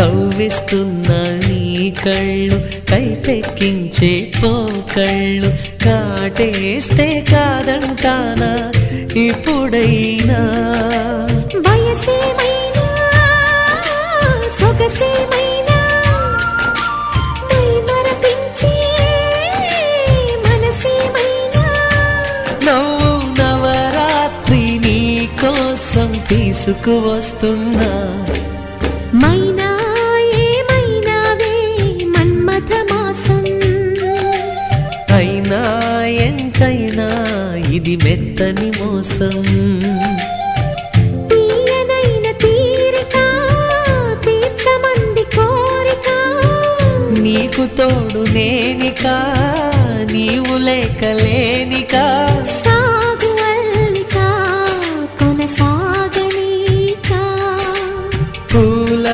కవ్విస్తున్న నీ కళ్ళు కైపెక్కించే పోకళ్ళు కాటేస్తే కాదంటానా ఇప్పుడైనా? వయసేమైనా? సొగసేమైనా? తీసుకువస్తున్నా. అయినా ఎంతైనా ఇది మెత్తని మోసం. నీకు తోడు నేనిక నీవు లేక లేని